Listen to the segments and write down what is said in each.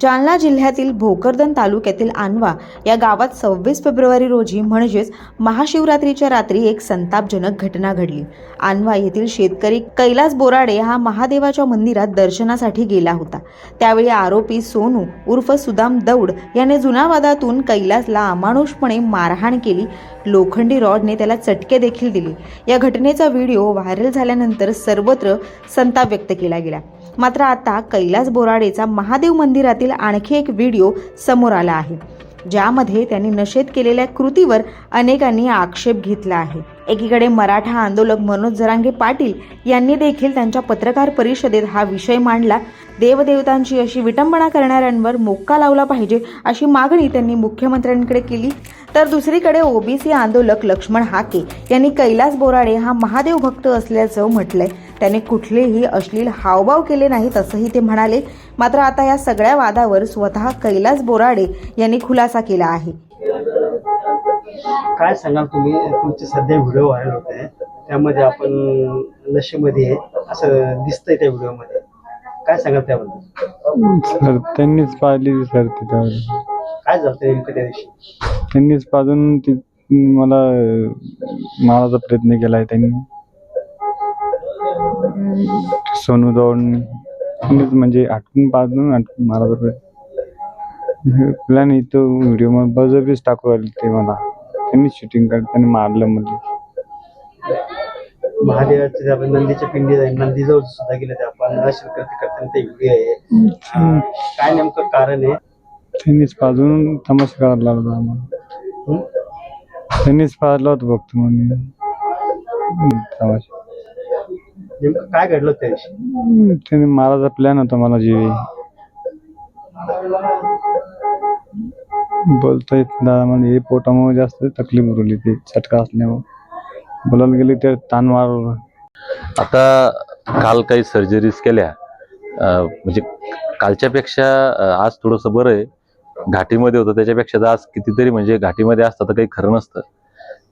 जालना जिल्ह्यातील भोकरदन तालुक्यातील आणवा या गावात सव्वीस फेब्रुवारी रोजी म्हणजेच महाशिवरात्रीच्या रात्री एक संतापजनक घटना घडली. आणवा येथील शेतकरी कैलास बोराडे हा महादेवाच्या मंदिरात दर्शनासाठी गेला होता. त्यावेळी आरोपी सोनू उर्फ सुदाम दौड याने जुना वादातून कैलासला अमानुषपणे मारहाण केली. लोखंडी रॉडने त्याला चटके देखील दिले. या घटनेचा व्हिडिओ व्हायरल झाल्यानंतर सर्वत्र संताप व्यक्त केला गेला. मात्र आता कैलास बोराडेचा महादेव मंदिरातील आणखी एक व्हिडिओ समोर आला आहे ज्यामध्ये त्यांनी नशेत केलेल्या कृतीवर अनेकांनी आक्षेप घेतला आहे. एकीकडे मराठा आंदोलक मनोज जरांगे पाटील यांनी देखील त्यांच्या पत्रकार परिषदेत हा विषय मांडला. देवदेवतांची अशी विटंबना करणाऱ्यांवर मोक्का लावला पाहिजे अशी मागणी त्यांनी मुख्यमंत्र्यांकडे केली. तर दुसरीकडे ओबीसी आंदोलक लक्ष्मण हाके यांनी कैलास बोराडे हा महादेव भक्त असल्याचं म्हटलंय. त्याने कुठलेही अश्लील हावभाव केले नाहीत असंही ते म्हणाले. मात्र आता या सगळ्या वादावर स्वतः कैलास बोराडे यांनी खुलासा केला आहे. काय सांगाल तुम्ही? तुमचे सध्या व्हिडिओ व्हायरल होत आहे त्यामध्ये आपण नशेमध्ये आहे असं दिसतंय त्या व्हिडिओमध्ये. काय सांगाल त्याबद्दल? सर त्यांनीच पाहिली सर तिथं. काय झालं नेमकं त्या दिवशी? त्यांनीच पाजून ती मला अं, मारायचा प्रयत्न केलाय त्यांनी. सोनू दौडनी त्यांनीच म्हणजे अटकून पाजून अटकून मारायचा प्रयत्न. प्लॅन इथं व्हिडिओमध्ये बळजबरीच टाकू राहिले ते मला. त्यांनी शूटिंग करत त्यांनी मारलं म्हणजे महादेवाचे जे आपण नंदीच्या पिंडी आहे नंदीजवळ सुद्धा गेले ते आपण. दर्शन करते करताना ते व्हिडिओ आहे. अं, काय नेमकं कारण आहे? त्यांनीच पाजून तमाशा करायला लागला आम्हाला. हं? त्यांनीच पाजला होता फक्त म्हणजे तमाशा. नेमकं काय घडलं त्या दिवशी हम्म, त्याने मारायचा प्लॅन होता मला जीवी. बोलता येत दादा म्हणजे हे पोटामुळे जास्त तकलीफ उरली ती चटका असल्यामुळे. बोलायला गेले तर ताण मारवलं आता काल काही सर्जरीज केल्या. अं, म्हणजे कालच्यापेक्षा अं, आज थोडंसं बरं आहे. घाटीमध्ये होतं त्याच्यापेक्षा तर आज कितीतरी म्हणजे घाटीमध्ये असतं तर काही खरं नसतं.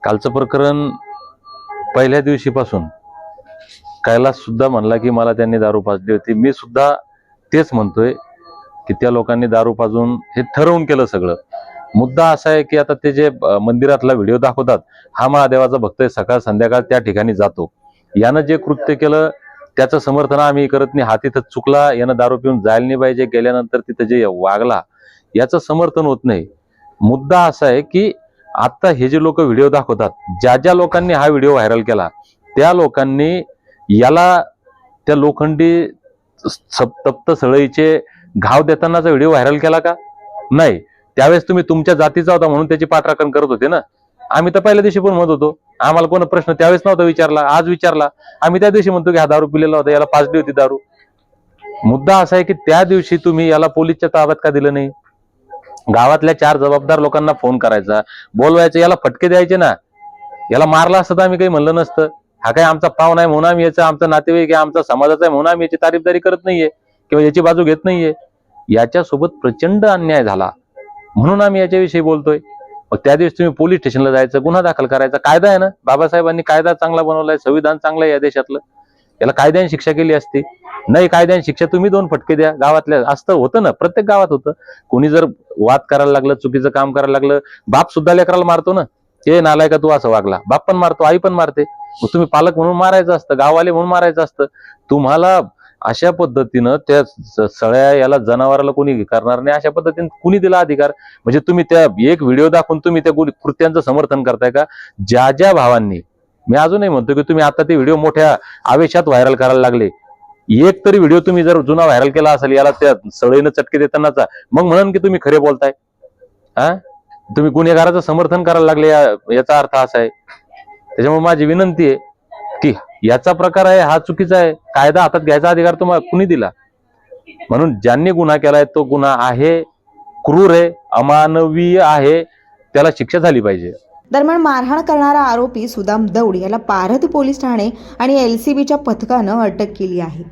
कालचं प्रकरण पहिल्या दिवशीपासून. कैलास सुद्धा म्हणला की मला त्यांनी दारू पाजली होती. मी सुद्धा तेच म्हणतोय की त्या लोकांनी दारू पाजून हे ठरवून केलं सगळं. मुद्दा असा आहे की आता ते जे मंदिरातला व्हिडिओ दाखवतात हा महादेवाचा भक्त आहे सकाळ संध्याकाळ त्या ठिकाणी जातो. यानं जे कृत्य केलं त्याचं समर्थन आम्ही करत नाही. हा तिथं चुकला यानं दारू पिऊन जायला नाही पाहिजे गेल्यानंतर तिथं जे वागला याचं समर्थन होत नाही. मुद्दा असा आहे की आता हे जे लोक व्हिडिओ दाखवतात ज्या ज्या लोकांनी हा व्हिडिओ व्हायरल केला त्या लोकांनी याला त्या लोखंडी तप्त सळईचे घाव देतानाचा व्हिडिओ व्हायरल केला का? नाही. त्यावेळेस तुम्ही तुमच्या जातीचा होता म्हणून त्याची पाठराखण करत होते ना? आम्ही तर पहिल्या दिवशी पण म्हणत होतो. आम्हाला कोण प्रश्न त्यावेळेस नव्हता विचारला आज विचारला. आम्ही त्या दिवशी म्हणतो की हा दारू पिलेला होता याला पाजली होती दारू. मुद्दा असा आहे की त्या दिवशी तुम्ही याला पोलीसच्या ताब्यात का दिलं नाही? गावातल्या चार जबाबदार लोकांना फोन करायचा बोलवायचं याला फटके द्यायचे ना? याला मारला असतं तर आम्ही काही म्हणलं नसतं. हा काही आमचा पाव नाही म्हणून आम्ही याचा आमचा नातेवाईक आहे आमचा समाजाचा आहे म्हणून आम्ही याची तारीफदारी करत नाहीये किंवा याची बाजू घेत नाहीये. याच्यासोबत प्रचंड अन्याय झाला. म्हणून आम्ही याच्याविषयी बोलतोय. मग त्या दिवशी तुम्ही पोलीस स्टेशनला जायचं गुन्हा दाखल करायचा. कायदा आहे ना? बाबासाहेबांनी कायदा चांगला बनवलाय संविधान चांगलं आहे या देशातलं. याला कायद्याने शिक्षा केली असती. नाही कायद्याने शिक्षा तुम्ही दोन फटके द्या. गावातल्या असतं होतं ना. प्रत्येक गावात होतं. कोणी जर वाद करायला लागलं चुकीचं काम करायला लागलं बाप सुद्धा लेकराला मारतो ना. हे नालाय का तू असं वागला. बाप पण मारतो आई पण मारते. मग तुम्ही पालक म्हणून मारायचं असतं गाववाले म्हणून मारायचं असतं. तुम्हाला अशा पद्धतीनं त्या सळ्या याला जनावराला कोणी करणार नाही अशा पद्धतीने कुणी दिला अधिकार? म्हणजे तुम्ही त्या एक व्हिडिओ दाखवून तुम्ही त्या कृत्यांचं समर्थन करताय का? ज्या ज्या भावांनी मी अजूनही म्हणतो की तुम्ही आता ते व्हिडिओ मोठ्या आवेशात व्हायरल करायला लागले. एक तरी व्हिडिओ तुम्ही जर जुना व्हायरल केला असेल याला त्या सळईनं चटके देतानाचा मग म्हणून की तुम्ही खरे बोलताय. हा तुम्ही गुन्हेगाराचं समर्थन करायला लागले याचा अर्थ असा आहे. त्याच्यामुळे माझी विनंती आहे की याचा प्रकार आहे हा चुकीचा आहे. कायदा हातात घ्यायचा अधिकार तुम्हाला कुणी दिला? म्हणून ज्यांनी गुन्हा केलाय तो गुन्हा आहे क्रूर आहे अमानवीय आहे त्याला शिक्षा झाली पाहिजे. दरम्यान मारहाण करणारा आरोपी सुदाम दौड याला पारध पोलीस ठाणे आणि एलसीबीच्या पथकानं अटक केली आहे.